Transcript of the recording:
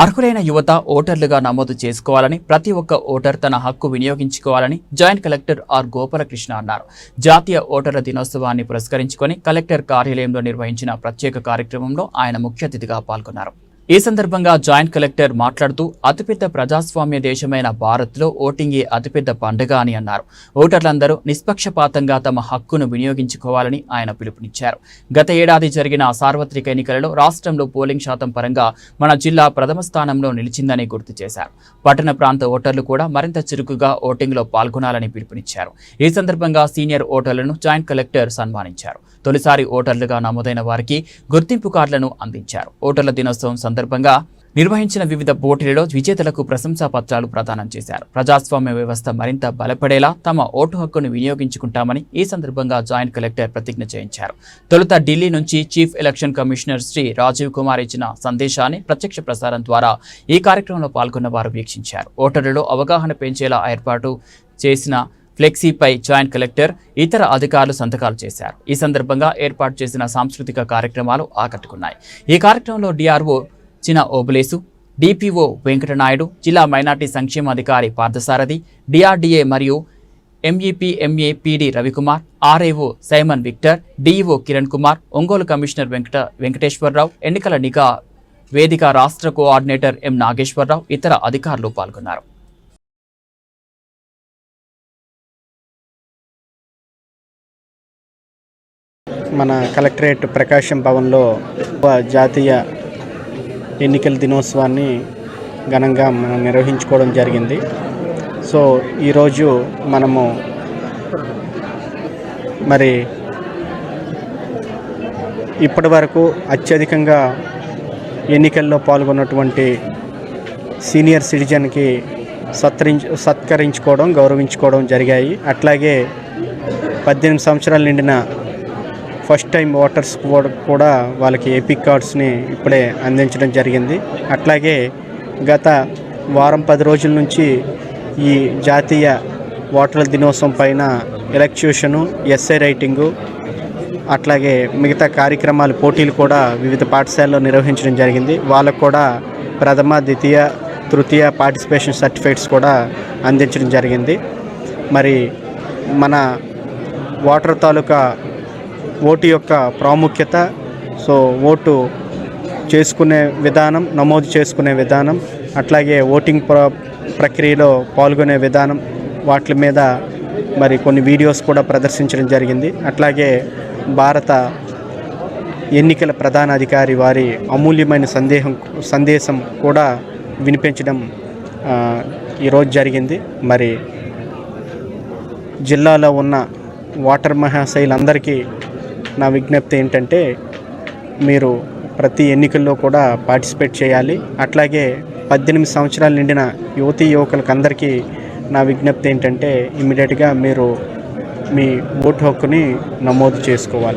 అర్హులైన యువత ఓటర్లుగా నమోదు చేసుకోవాలని ప్రతి ఒక్క ఓటర్ తన హక్కు వినియోగించుకోవాలని జాయింట్ కలెక్టర్ ఆర్ గోపాలకృష్ణ అన్నారు. జాతీయ ఓటర్ల దినోత్సవాన్ని పురస్కరించుకొని కలెక్టర్ కార్యాలయంలో నిర్వహించిన ప్రత్యేక కార్యక్రమంలో ఆయన ముఖ్య అతిథిగా పాల్గొన్నారు. ఈ సందర్భంగా జాయింట్ కలెక్టర్ మాట్లాడుతూ అతిపెద్ద ప్రజాస్వామ్య దేశమైన భారత్లో ఓటింగే అతిపెద్ద పండుగ అని అన్నారు. ఓటర్లందరూ నిష్పక్షపాతంగా తమ హక్కును వినియోగించుకోవాలని ఆయన పిలుపునిచ్చారు. గత ఏడాది జరిగిన సార్వత్రిక ఎన్నికలలో రాష్ట్రంలో పోలింగ్ శాతం పరంగా మన జిల్లా ప్రథమ స్థానంలో నిలిచిందని గుర్తు చేశారు. పట్టణ ప్రాంత ఓటర్లు కూడా మరింత చురుకుగా ఓటింగ్లో పాల్గొనాలని పిలుపునిచ్చారు. ఈ సందర్భంగా సీనియర్ ఓటర్లను జాయింట్ కలెక్టర్ సన్మానించారు. తొలిసారి ఓటర్లుగా నమోదైన వారికి గుర్తింపు కార్డులను అందించారు. ఓటర్ల దినోత్సవం సందర్భంగా నిర్వహించిన వివిధ పోటీలలో విజేతలకు ప్రశంసా పత్రాలు ప్రదానం చేశారు. ప్రజాస్వామ్య వ్యవస్థ మరింత బలపడేలా తమ ఓటు హక్కును వినియోగించుకుంటామని ఈ సందర్భంగా జాయింట్ కలెక్టర్ ప్రతిజ్ఞ చేయించారు. తొలుత ఢిల్లీ నుంచి chief election commissioner Shri Rajiv Kumar ఇచ్చిన సందేశాన్ని ప్రత్యక్ష ప్రసారం ద్వారా ఈ కార్యక్రమంలో పాల్గొన్న వారు వీక్షించారు. ఓటర్లలో అవగాహన పెంచేలా ఏర్పాటు చేసిన ఫ్లెక్సీపై జాయింట్ కలెక్టర్ ఇతర అధికారులు సంతకాలు చేశారు. ఈ సందర్భంగా ఏర్పాటు చేసిన సాంస్కృతిక కార్యక్రమాలు ఆకట్టుకున్నాయి. ఈ కార్యక్రమంలో డిఆర్ఓ చిన ఓబులేసు. డిపిఓ వెంకటనాయుడు జిల్లా మైనార్టీ సంక్షేమ అధికారి పార్థసారథి డిఆర్డీఏ మరియు MEP MA PD Ravikumar RAO Simon Victor DEO Kiran Kumar Ongole commissioner Venkata Venkateswararao ఎన్నికల నిఘా వేదిక రాష్ట్ర కోఆర్డినేటర్ ఎం నాగేశ్వరరావు ఇతర అధికారులు పాల్గొన్నారు. మన కలెక్టరేట్ ప్రకాశం భవన్లో జాతీయ ఎన్నికల దినోత్సవాన్ని ఘనంగా మనం నిర్వహించుకోవడం జరిగింది. సో ఈరోజు మనము మరి ఇప్పటి వరకు అత్యధికంగా ఎన్నికల్లో పాల్గొన్నటువంటి సీనియర్ సిటిజన్కి సత్కరించ సత్కరించుకోవడం గౌరవించుకోవడం జరిగాయి. అట్లాగే పద్దెనిమిది సంవత్సరాలు నిండిన ఫస్ట్ టైం ఓటర్స్ కూడా- కూడా వాళ్ళకి ఎపిక్ కార్డ్స్ని ఇప్పుడే అందించడం జరిగింది. అట్లాగే గత వారం పది రోజుల నుంచి ఈ జాతీయ ఓటర్ల దినోత్సవం పైన ఎలక్ట్యూషను ఎస్ఐ రైటింగు అట్లాగే మిగతా కార్యక్రమాలు పోటీలు కూడా వివిధ పాఠశాలలో నిర్వహించడం జరిగింది. వాళ్ళకు కూడా ప్రథమ ద్వితీయ తృతీయ పార్టిసిపేషన్ సర్టిఫికేట్స్ కూడా అందించడం జరిగింది. మరి మన ఓటర్ తాలూకా ఓటు యొక్క ప్రాముఖ్యత సో ఓటు చేసుకునే విధానం నమోదు చేసుకునే విధానం అట్లాగే ఓటింగ్ ప్ర ప్రక్రియలో పాల్గొనే విధానం వాటి మీద మరి కొన్ని వీడియోస్ కూడా ప్రదర్శించడం జరిగింది. అట్లాగే భారత ఎన్నికల ప్రధాన అధికారి వారి అమూల్యమైన సందేహం సందేశం కూడా వినిపించడం ఈరోజు జరిగింది. మరి జిల్లాలో ఉన్న వాటర్ మహాశైలందరికీ నా విజ్ఞప్తి ఏంటంటే మీరు ప్రతి ఎన్నికల్లో కూడా పార్టిసిపేట్ చేయాలి. అట్లాగే పద్దెనిమిది సంవత్సరాలు నిండిన యువతీ యువకులకు అందరికీ నా విజ్ఞప్తి ఏంటంటే ఇమీడియట్గా మీరు మీ ఓటు హక్కుని నమోదు చేసుకోవాలి.